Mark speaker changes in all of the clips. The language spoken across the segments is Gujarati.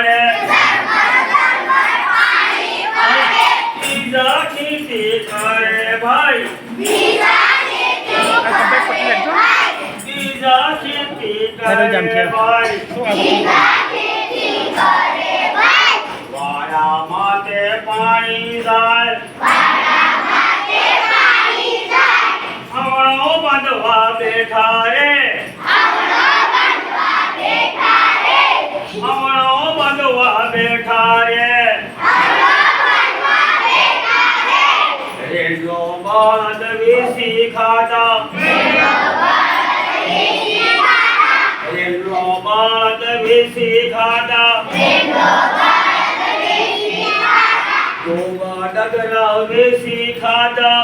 Speaker 1: પાડે. બીજા કરે ભાઈ. બીજા ખેતી કરે ભાઈ.
Speaker 2: શું આગળ
Speaker 1: પાણી જાય भारत देशी खाटा भारत देशी खाटा गोवा डगरा देशी खाटा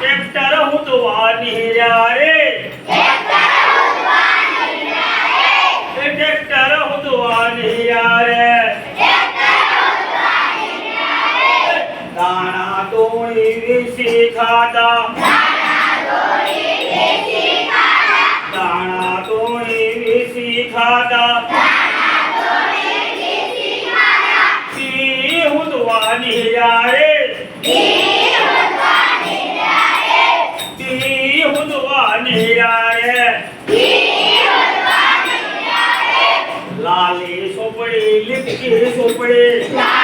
Speaker 1: ट्रैक्टर हूँ तो वहाँ जा रे વીસી ખાતા દાણા તોણી વીસી ખાતા પી હુતવા નિર્યા રે પી હુતવા નિર્યા રે લાલી સોપડી લીપકી સોપડી.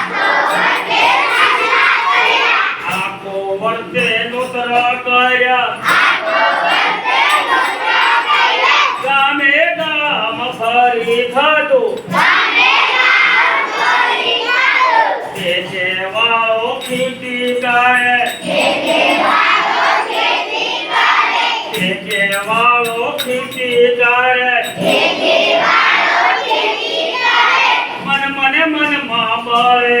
Speaker 1: ખેતી કરે. તે જે વાળો ખેતી કરે. મન મને મનમાં બળે